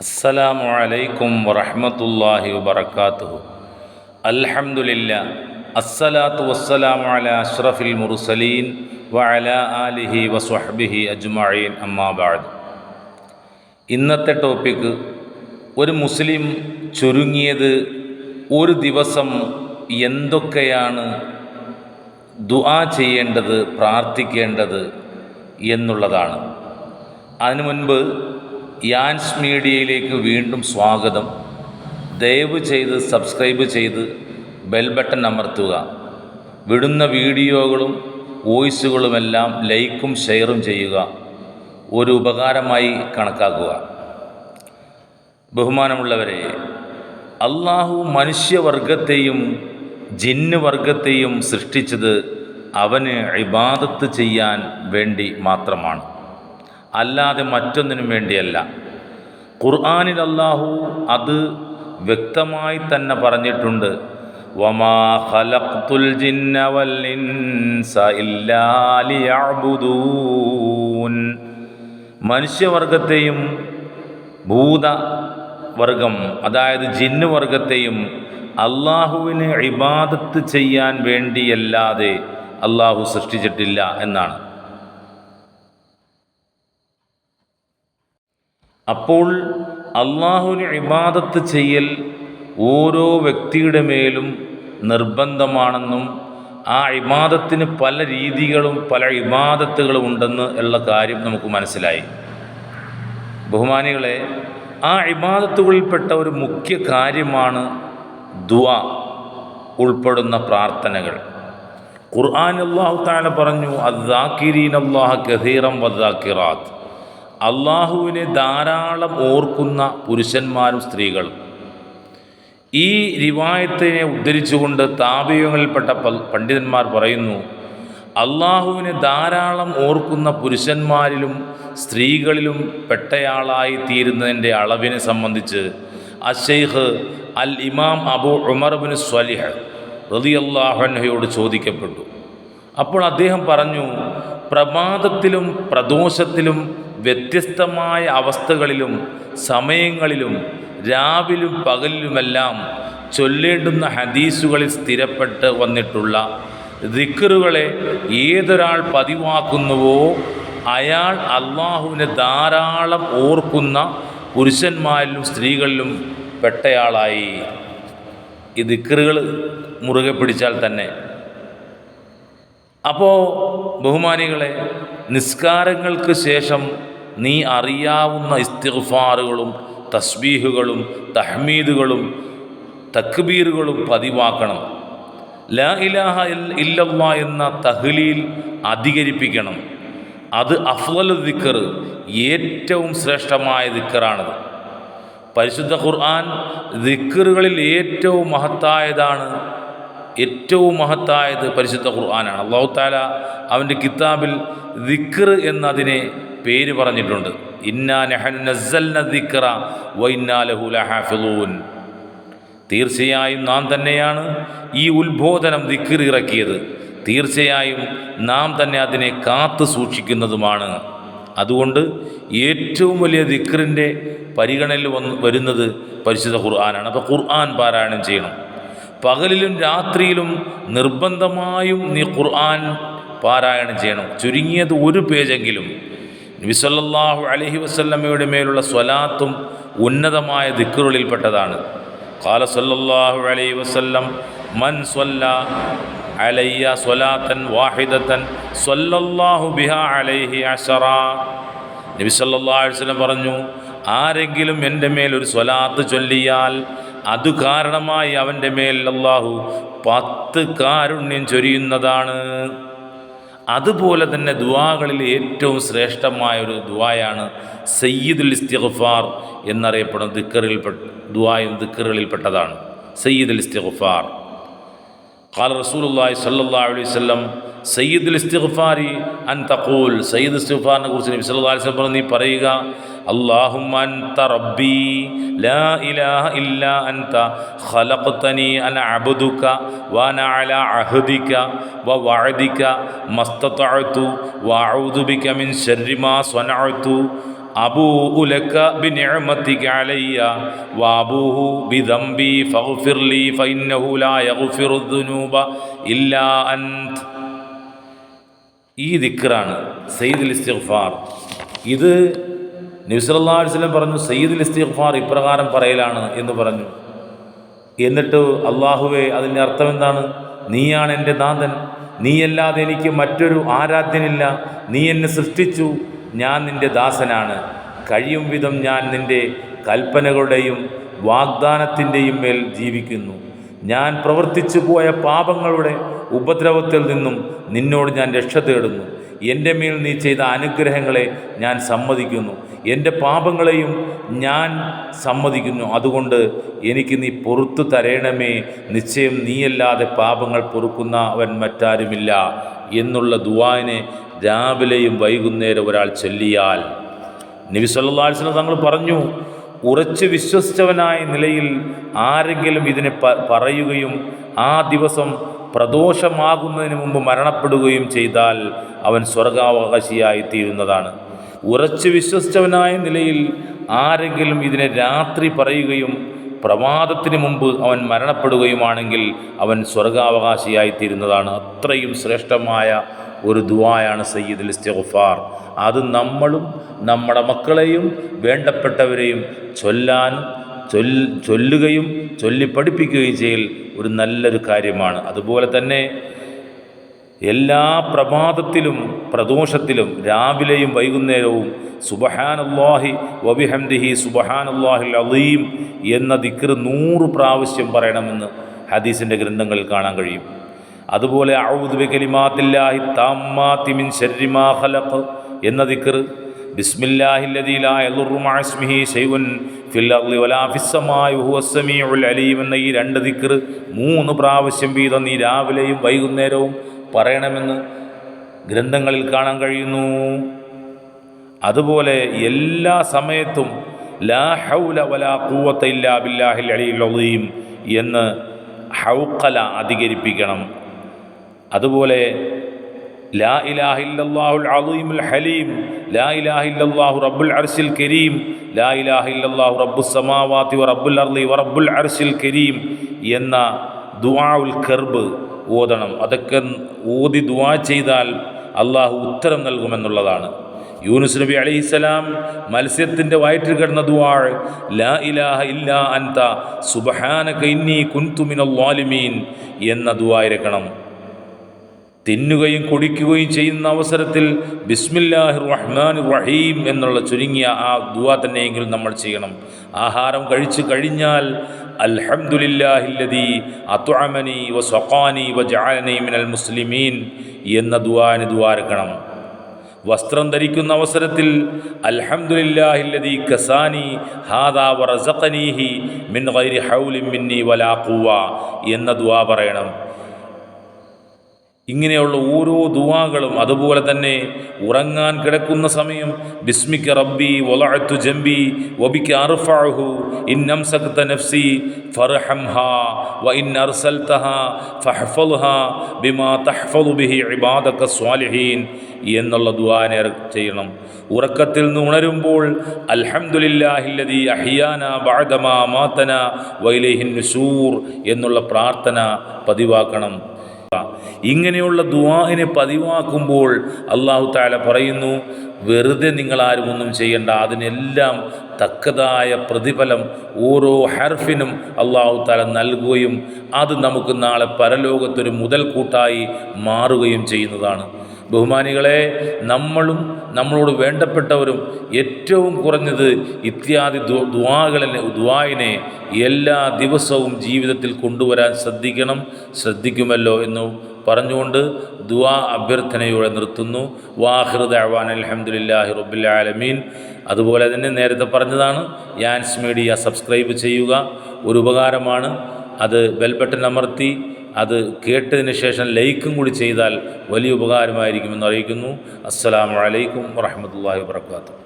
അസ്സലാമു അലൈക്കും വറഹ്മത്തുള്ളാഹി വബറകാതുഹു അൽഹംദുലില്ലാ അസ്സലാത്തു വസ്സലാമു അലാ അഷ്റഫിൽ മുർസലീൻ വഅലാ ആലിഹി വസ്വഹ്ബിഹി അജ്മഈൻ. അമ്മാ ബഅദ്. ഇന്നത്തെ ടോപ്പിക്ക് ഒരു മുസ്ലിം ചുരുങ്ങിയത് ഒരു ദിവസം എന്തൊക്കെയാണ് ദുആ ചെയ്യേണ്ടത് പ്രാർത്ഥിക്കേണ്ടത് എന്നുള്ളതാണ്. അതിനു മുൻപ് യാൻസ് മീഡിയയിലേക്ക് വീണ്ടും സ്വാഗതം. ദയവ് ചെയ്ത് സബ്സ്ക്രൈബ് ചെയ്ത് ബെൽ ബട്ടൺ അമർത്തുക. വിടുന്ന വീഡിയോകളും വോയിസുകളുമെല്ലാം ലൈക്കും ഷെയറും ചെയ്യുക. ഒരു ഉപകാരമായി കണക്കാക്കുക. ബഹുമാനമുള്ളവരെ അള്ളാഹു മനുഷ്യവർഗത്തെയും ജിന്ന് വർഗത്തെയും സൃഷ്ടിച്ചത് അവന് ഇബാദത്ത് ചെയ്യാൻ വേണ്ടി മാത്രമാണ്. അല്ലാതെ മറ്റൊന്നിനും വേണ്ടിയല്ല. ഖുർആാനിൽ അള്ളാഹു അത് വ്യക്തമായി തന്നെ പറഞ്ഞിട്ടുണ്ട്. വമാ ഖലഖ്തുൽ ജിന്ന വൽ ഇൻസ ഇല്ലാ ലിയഅ്ബുദൂൻ. മനുഷ്യവർഗത്തെയും ഭൂതവർഗം അതായത് ജിന്ന് വർഗത്തെയും അള്ളാഹുവിന് ഇബാദത്ത് ചെയ്യാൻ വേണ്ടിയല്ലാതെ അള്ളാഹു സൃഷ്ടിച്ചിട്ടില്ല എന്നാണ്. അപ്പോൾ അള്ളാഹുവിന് ഇബാദത്ത് ചെയ്യൽ ഓരോ വ്യക്തിയുടെ മേലും നിർബന്ധമാണെന്നും ആ ഇബാദത്തിന് പല രീതികളും പല ഇബാദത്തുകളും ഉണ്ടെന്ന് ഉള്ള കാര്യം നമുക്ക് മനസ്സിലായി. ബഹുമാനികളെ ആ ഇബാദത്തുകളിൽപ്പെട്ട ഒരു മുഖ്യ കാര്യമാണ് ദുവ ഉൾപ്പെടുന്ന പ്രാർത്ഥനകൾ. ഖുർആൻ അള്ളാഹു താല പറഞ്ഞു അദ്ദാക്കിരീൻ അള്ളാഹ കഥീറം വദ്ദാക്കിറാത്ത് അള്ളാഹുവിനെ ധാരാളം ഓർക്കുന്ന പുരുഷന്മാരും സ്ത്രീകളും. ഈ രിവായത്തിനെ ഉദ്ധരിച്ചുകൊണ്ട് താപീയങ്ങളിൽപ്പെട്ട പണ്ഡിതന്മാർ പറയുന്നു അള്ളാഹുവിനെ ധാരാളം ഓർക്കുന്ന പുരുഷന്മാരിലും സ്ത്രീകളിലും പെട്ടയാളായി തീരുന്നതിന്റെ അളവിനെ സംബന്ധിച്ച് അഷെയ്ഖ് അൽ ഇമാം അബു ഉമർബിൻ സ്വലിഹ് റതി അള്ളാഹുനഹയോട് ചോദിക്കപ്പെട്ടു. അപ്പോൾ അദ്ദേഹം പറഞ്ഞു പ്രമാദത്തിലും പ്രദോഷത്തിലും വ്യത്യസ്തമായ അവസ്ഥകളിലും സമയങ്ങളിലും രാവിലും പകലിലുമെല്ലാം ചൊല്ലേണ്ടുന്ന ഹദീസുകളിൽ സ്ഥിരപ്പെട്ട് വന്നിട്ടുള്ള ദിക്കറുകളെ ഏതൊരാൾ പതിവാക്കുന്നുവോ അയാൾ അള്ളാഹുവിനെ ധാരാളം ഓർക്കുന്ന പുരുഷന്മാരിലും സ്ത്രീകളിലും പെട്ടയാളായി. ഈ ദിക്കറുകൾ മുറുകെ പിടിച്ചാൽ തന്നെ. അപ്പോൾ ബഹുമാനികളെ നിസ്കാരങ്ങൾക്ക് ശേഷം നീ അറിയാവുന്ന ഇസ്തിഗ്ഫാറുകളും തസ്ബീഹുകളും തഹ്മീദുകളും തക്ബീറുകളും പതിവാക്കണം. ലാ ഇലാഹ ഇല്ലല്ലാ എന്ന തഹ്ലീൽ അധികരിപ്പിക്കണം. അത് അഫ്വൽ ദിക്കർ ഏറ്റവും ശ്രേഷ്ഠമായ ദിക്കറാണത് പരിശുദ്ധ ഖുർആൻ ദിക്കറുകളിൽ ഏറ്റവും മഹത്തായതാണ് ഏറ്റവും മഹത്തായത് പരിശുദ്ധ ഖുർആനാണ്. അള്ളാഹു താല അവന്റെ കിതാബിൽ ദിക്കർ എന്നതിനെ പേര് പറഞ്ഞിട്ടുണ്ട്. തീർച്ചയായും നാം തന്നെയാണ് ഈ ഉത്ബോധനം ദിക്കർ ഇറക്കിയത്. തീർച്ചയായും നാം തന്നെ അതിനെ കാത്തു സൂക്ഷിക്കുന്നതുമാണ്. അതുകൊണ്ട് ഏറ്റവും വലിയ ദിക്കറിന്റെ പരിഗണനയിൽ വന്ന് വരുന്നത് പരിശുദ്ധ ഖുർആനാണ്. അപ്പോൾ ഖുർആൻ പാരായണം ചെയ്യണം. പകലിലും രാത്രിയിലും നിർബന്ധമായും നീ ഖുർആൻ പാരായണം ചെയ്യണം. ചുരുങ്ങിയത് ഒരു പേജെങ്കിലും. നബിസല്ലാഹു അലഹി വസ്ല്ലമ്മയുടെ മേലുള്ള സ്വലാത്തും ഉന്നതമായ ദിക്കറുകളിൽപ്പെട്ടതാണ് കാല സല്ലല്ലാഹു അലൈഹി വസ്ല്ലം മൻ സ്വല്ല അലയ്യ സ്വലാത്തൻ വാഹിദത്തൻ സ്വല്ലല്ലാഹു ബിഹ അലൈഹി അഷറ നബി അലൈഹി വസല്ലം പറഞ്ഞു ആരെങ്കിലും എന്റെ മേൽ ഒരു സ്വലാത്ത് ചൊല്ലിയാൽ അത് കാരണമായി അവന്റെ മേൽ അല്ലാഹു പത്ത് കാരുണ്യം ചൊരിയുന്നതാണ്. അതുപോലെ തന്നെ ദുവാകളിൽ ഏറ്റവും ശ്രേഷ്ഠമായ ഒരു ദുവായാണ് സയ്യിദുൽ ഇസ്തിഗ്ഫാർ എന്നറിയപ്പെടുന്ന ദിക്കറിൽ ദുവായും ദിക്കറുകളിൽപ്പെട്ടതാണ്. സയ്യിദുൽ ഇസ്തിഗ്ഫാർ. ഖാൽ റസൂലുള്ളാഹി സ്വല്ലല്ലാഹു അലൈഹി വസല്ലം സയ്യിദുൽ ഇസ്തിഗ്ഫാരി അൻ തഖൂൽ സയ്യിദ് ഇസ്തിഗ്ഫാറിനെ കുറിച്ച് നബി സല്ലല്ലാഹു അലൈഹി വസല്ലം നീ പറയുക اللهم أنت ربي لا إله إلا أنت خلقتني أنا عبدك وأنا على عهدك ووعدك ما استطعت وأعوذ بك من شر ما صنعت أبوء لك بنعمتك علي وأبوه بذنبي فاغفر لي فإنه لا يغفر الذنوب إلا أنت ഈ ദിക്റാണ് സയ്യിദുൽ ഇസ്തിഗ്ഫാർ ഇത് നബിസല്ലാ വസ്ലം പറഞ്ഞു സയ്യിദുൽ ഇസ്തിഗ്ഫാർ ഇപ്രകാരം പറയലാണ് എന്ന് പറഞ്ഞു. എന്നിട്ട് അള്ളാഹുവെ അതിന്റെ അർത്ഥം എന്താണ്? നീയാണ് എന്റെ നാഥൻ. നീയല്ലാതെ എനിക്ക് മറ്റൊരു ആരാധ്യനില്ല. നീ എന്നെ സൃഷ്ടിച്ചു. ഞാൻ നിന്റെ ദാസനാണ്. കഴിയും വിധം ഞാൻ നിന്റെ കൽപ്പനകളുടെയും വാഗ്ദാനത്തിന്റെയും മേൽ ജീവിക്കുന്നു. ഞാൻ പ്രവർത്തിച്ചു പോയ പാപങ്ങളുടെ ഉപദ്രവത്തിൽ നിന്നും നിന്നോട് ഞാൻ രക്ഷ തേടുന്നു. എന്റെ മേൽ നീ ചെയ്ത അനുഗ്രഹങ്ങളെ ഞാൻ സമ്മതിക്കുന്നു. എന്റെ പാപങ്ങളെയും ഞാൻ സമ്മതിക്കുന്നു. അതുകൊണ്ട് എനിക്ക് നീ പൊറത്തു തരേണമേ. നിശ്ചയം നീയല്ലാതെ പാപങ്ങൾ പൊറുക്കുന്നവൻ മറ്റാരുമില്ല എന്നുള്ള ദുവാനെ രാവിലെയും വൈകുന്നേരം ഒരാൾ ചൊല്ലിയാൽ. നബി സല്ലാസ്ലം തങ്ങൾ പറഞ്ഞു ഉറച്ചു വിശ്വസിച്ചവനായ നിലയിൽ ആരെങ്കിലും ഇതിനെ പറയുകയും ആ ദിവസം പ്രദോഷമാകുന്നതിന് മുമ്പ് മരണപ്പെടുകയും ചെയ്താൽ അവൻ സ്വർഗാവകാശിയായിത്തീരുന്നതാണ്. ഉറച്ചു വിശ്വസിച്ചവനായ നിലയിൽ ആരെങ്കിലും ഇതിനെ രാത്രി പറയുകയും പ്രമാദത്തിന് മുമ്പ് അവൻ മരണപ്പെടുകയുമാണെങ്കിൽ അവൻ സ്വർഗാവകാശിയായിത്തീരുന്നതാണ്. അത്രയും ശ്രേഷ്ഠമായ ഒരു ദുവായാണ് സയ്യിദുൽ ഇസ്തിഗ്ഫാർ. അത് നമ്മളും നമ്മുടെ മക്കളെയും വേണ്ടപ്പെട്ടവരെയും ചൊല്ലാൻ ചൊല്ലുകയും ചൊല്ലി പഠിപ്പിക്കുകയും ചെയ്യൽ ഒരു നല്ലൊരു കാര്യമാണ്. അതുപോലെ തന്നെ എല്ലാ പ്രഭാതത്തിലും പ്രദോഷത്തിലും രാവിലെയും വൈകുന്നേരവും സുബഹാനല്ലാഹി വബിഹംദിഹി സുബഹാനല്ലാഹി അലീം എന്ന ദിക്ർ നൂറ് പ്രാവശ്യം പറയണമെന്ന് ഹദീസിന്റെ ഗ്രന്ഥങ്ങളിൽ കാണാൻ കഴിയും. അതുപോലെ ഔദ് കലിമാത്തില്ലാഹി താമ്മാ മിൻ ശർരിമാ ഖലഖ് എന്ന ദിക്ർ എന്ന ഈ രണ്ട് ദിക്ർ മൂന്ന് പ്രാവശ്യം വീതം നീ രാവിലെയും വൈകുന്നേരവും പറയണമെന്ന് ഗ്രന്ഥങ്ങളിൽ കാണാൻ കഴിയുന്നു. അതുപോലെ എല്ലാ സമയത്തും ലാ ഹൗല വലാ ഇല്ലാ ബില്ലാഹിൽ എന്ന് ഹൗക്കല അധികരിപ്പിക്കണം. അതുപോലെ ലാ ഇലാഹില്ലാഹുൽ അലീമുൽ ഹലീം ലാ ഇലാഹില്ലാഹു റബ്ബുൽ അർശിൽ കരീം ലാ ഇലാഹില്ലാഹു റബ്ബു സമാവാത്തി വ റബ്ബുൽ അർലി വ റബ്ബുൽ അർശിൽ കരീം എന്ന ദുആഉൽ കർബ് ഓതണം. അതൊക്കെ ഓതി ദുആ ചെയ്താൽ അള്ളാഹു ഉത്തരം നൽകുമെന്നുള്ളതാണ്. യൂനുസ് നബി അലൈഹിസ്സലാം മത്സ്യത്തിന്റെ വയറ്റിൽ കിടന്ന ദുആ ലാ ഇലാഹ ഇല്ലാ അൻത സുബ്ഹാനക ഇന്നി കുൻതു മിനൽ ളാലിമീൻ എന്ന ദുആ ഇരക്കണം. തിന്നുകയും കുടിക്കുകയും ചെയ്യുന്ന അവസരത്തിൽ ബിസ്മില്ലാഹി റഹ്മാൻ റഹീം എന്നുള്ള ചുരുങ്ങിയ ആ ദുവാ തന്നെയെങ്കിലും നമ്മൾ ചെയ്യണം. ആഹാരം കഴിച്ചു കഴിഞ്ഞാൽ അൽഹംദുലില്ലാഹില്ലതി അത്വാമനി വ സൊഖാനി വ മിനൽ മുസ്ലിമീൻ എന്ന ദുവാന് ദുവാരക്കണം. വസ്ത്രം ധരിക്കുന്ന അവസരത്തിൽ അൽഹംദുലില്ലാഹില്ലതി കസാനി ഹാദാ വ റസഖനീഹി മിൻ ഗൈരി ഹൗലിൻ മിന്നി വലാ ഖുവ എന്ന ദുവാ പറയണം. ഇങ്ങനെയുള്ള ഓരോ ദുവാകളും അതുപോലെ തന്നെ ഉറങ്ങാൻ കിടക്കുന്ന സമയം ബിസ്മിക്ക റബ്ബി വലഅത്തു ജംബി വബിക്ക അർഫഅഹു ഇൻ അംസക്ത നഫ്സി ഫർഹംഹ വ ഇൻ അർസൽതഹ ഫഹ്ഫൽഹ ബിമാ തഹ്ഫലു ബിഹി ഇബാദക സ്വാലിഹീൻ എന്നുള്ള ദുആനെ ചെയ്യണം. ഉറക്കത്തിൽ നിന്ന് ഉണരുമ്പോൾ അൽഹംദുലില്ലാഹില്ലദി അഹിയാന ബഅദമാ മാതന വൈലൈഹിൻ നുസൂർ എന്നുള്ള പ്രാർത്ഥന പതിവാക്കണം. ഇങ്ങനെയുള്ള ദുവാഹിനെ പതിവാക്കുമ്പോൾ അള്ളാഹു താല പറയുന്നു വെറുതെ നിങ്ങളാരും ഒന്നും ചെയ്യണ്ട അതിനെല്ലാം തക്കതായ പ്രതിഫലം ഓരോ ഹർഫിനും അള്ളാഹു താല നൽകുകയും അത് നമുക്ക് നാളെ പരലോകത്തൊരു മുതൽക്കൂട്ടായി മാറുകയും ചെയ്യുന്നതാണ്. ബഹുമാനികളെ നമ്മളും നമ്മളോട് വേണ്ടപ്പെട്ടവരും ഏറ്റവും കുറഞ്ഞത് ഇത്യാദി ദ്വാകളിനെ ദ്വായിനെ എല്ലാ ദിവസവും ജീവിതത്തിൽ കൊണ്ടുവരാൻ ശ്രദ്ധിക്കണം ശ്രദ്ധിക്കുമല്ലോ എന്ന് പറഞ്ഞുകൊണ്ട് ദുവാ അഭ്യർത്ഥനയോടെ നിർത്തുന്നു. വാഹൃദ് അഹ്വാൻ അലഹമുല്ലാഹി റബ്ബുലാലമീൻ അതുപോലെ തന്നെ നേരത്തെ പറഞ്ഞതാണ് യാൻസ് മീഡിയ സബ്സ്ക്രൈബ് ചെയ്യുക. ഒരു ഉപകാരമാണ് അത് ബെൽ ബട്ടൺ അമർത്തി അത് കേട്ടതിന് ശേഷം ലൈക്കും കൂടി ചെയ്താൽ വലിയ ഉപകാരമായിരിക്കുമെന്ന് അറിയിക്കുന്നു. അസ്സാം വലൈക്കും വറഹമത്തല്ലാഹി വാത്തു